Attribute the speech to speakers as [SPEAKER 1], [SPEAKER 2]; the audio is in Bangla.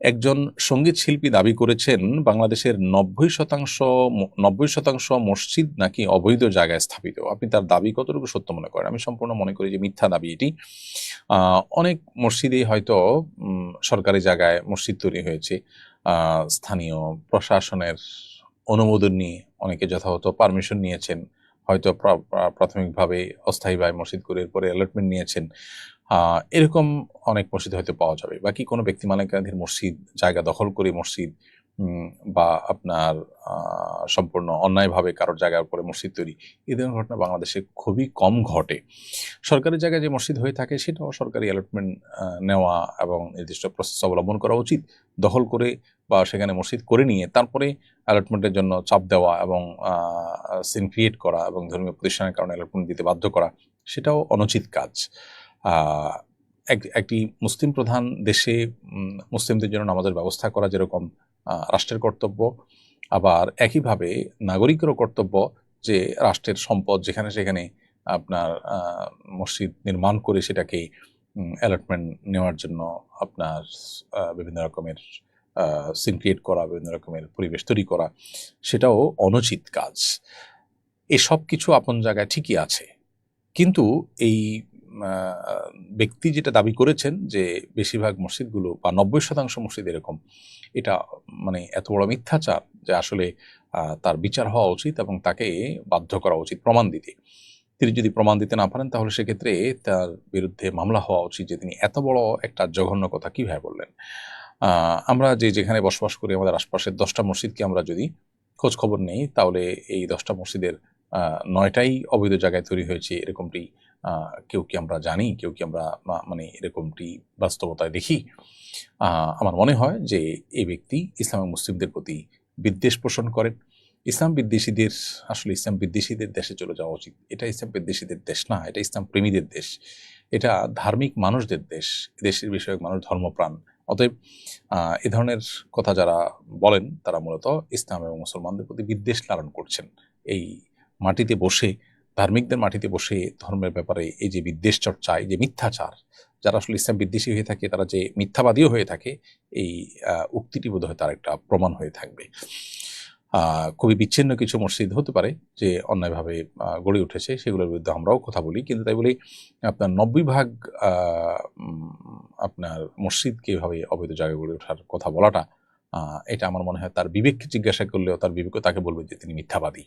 [SPEAKER 1] একজন সংগীত শিল্পী দাবি করেছেন, বাংলাদেশের নব্বই শতাংশ নব্বই শতাংশ মসজিদ নাকি অবৈধ জায়গায় স্থাপিত। আপনি তার দাবি কতটুকু সত্য মনে করেন? আমি সম্পূর্ণ মনে করি যে মিথ্যা দাবি এটি। অনেক মসজিদেই হয়তো সরকারি জায়গায় মসজিদ তৈরি হয়েছে। স্থানীয় প্রশাসনের অনুমোদন নিয়ে অনেকে যথাযথ পারমিশন নিয়েছেন। হয়তো প্রা- প্রা- প্রাথমিকভাবে অস্থায়ীভাবে মসজিদ করে এরপরে অ্যালটমেন্ট নিয়েছেন। এরকম অনেক মসজিদ হয়তো পাওয়া যাবে। বাকি কোনো ব্যক্তি মালিকানাধীন মসজিদ, জায়গা দখল করে মসজিদ বা আপনার সম্পূর্ণ অন্যায়ভাবে কারোর জায়গার উপরে মসজিদ তৈরি, এই ধরনের ঘটনা বাংলাদেশে খুবই কম ঘটে। সরকারি জায়গায় যে মসজিদ হয়ে থাকে, সেটাও সরকারি অ্যালটমেন্ট নেওয়া এবং নির্দিষ্ট প্রসেস অবলম্বন করা উচিত। দখল করে বা সেখানে মসজিদ করে নিয়ে তারপরে অ্যালটমেন্টের জন্য চাপ দেওয়া এবং সিন ক্রিয়েট করা এবং ধর্মীয় প্রতিষ্ঠানের কারণে অ্যালটমেন্ট দিতে বাধ্য করা, সেটাও অনুচিত কাজ। একটি মুসলিম প্রধান দেশে মুসলিমদের জন্য নামাজের ব্যবস্থা করা যেরকম রাষ্ট্রের কর্তব্য। আবার একইভাবে নাগরিকেরও কর্তব্য যে রাষ্ট্রের সম্পদ যেখানে সেখানে আপনার মসজিদ নির্মাণ করে সেটাকে অ্যালটমেন্ট নেওয়ার জন্য আপনার বিভিন্ন রকমের সিন ক্রিয়েট করা, বিভিন্ন রকমের পরিবেশ তৈরি করা, সেটাও অনুচিত কাজ। এসব কিছু আপন জায়গায় ঠিকই আছে। কিন্তু এই ব্যক্তি যেটা দাবি করেছেন যে বেশিরভাগ মসজিদগুলো বা নব্বই শতাংশ মসজিদ এরকম, এটা মানে এত বড় মিথ্যাচার যে আসলে তার বিচার হওয়া উচিত এবং তাকে বাধ্য করা উচিত প্রমাণ দিতে। তিনি যদি প্রমাণ দিতে না পারেন তাহলে সেক্ষেত্রে তার বিরুদ্ধে মামলা হওয়া উচিত যে তিনি এত বড় একটা জঘন্য কথা কীভাবে বললেন। আমরা যে যেখানে বসবাস করি আমাদের আশপাশের দশটা মসজিদকে আমরা যদি খোঁজ খবর নেই তাহলে এই দশটা মসজিদের নয়টাই অবৈধ জায়গায় তৈরি হয়েছে এরকমটি কেউ কি আমরা জানি, কেউ কি আমরা মানে এরকমটি বাস্তবতায় দেখি? আমার মনে হয় যে এই ব্যক্তি ইসলাম মুসলিমদের প্রতি বিদ্বেষ পোষণ করেন ইসলাম বিদ্বেষীদের, আসলে ইসলাম বিদ্বেষীদের দেশে চলে যাওয়া উচিত। এটা ইসলাম বিদ্বেষীদের দেশ না, এটা ইসলাম প্রেমীদের দেশ। এটা ধার্মিক মানুষদের দেশ, দেশের বিষয়ক মানুষ ধর্মপ্রাণ। অতএব এ ধরনের কথা যারা বলেন, তারা মূলত ইসলাম এবং মুসলমানদের প্রতি বিদ্বেষ লালন করছেন। এই মাটিতে বসে ধার্মিকদের মাটিতে বসে ধর্মের ব্যাপারে এই যে বিদ্বেষ চর্চা, এই যে মিথ্যাচার, যারা আসলে ইসলাম বিদ্বেষী হয়ে থাকে, তারা যে মিথ্যাবাদীও হয়ে থাকে, এই উক্তিটি বোধ তার একটা প্রমাণ হয়ে থাকবে। খুবই বিচ্ছিন্ন কিছু মসজিদ হতে পারে যে অন্যায়ভাবে গড়ে উঠেছে, সেগুলোর বিরুদ্ধে আমরাও কথা বলি। কিন্তু তাই বলি আপনার নব্বই ভাগ আপনার মসজিদকে এভাবে অবৈধ জায়গায় গড়ে ওঠার কথা বলাটা এটা আমার মনে হয় তার বিবেককে জিজ্ঞাসা করলেও তার বিবেক তাকে বলবে যে তিনি মিথ্যাবাদী।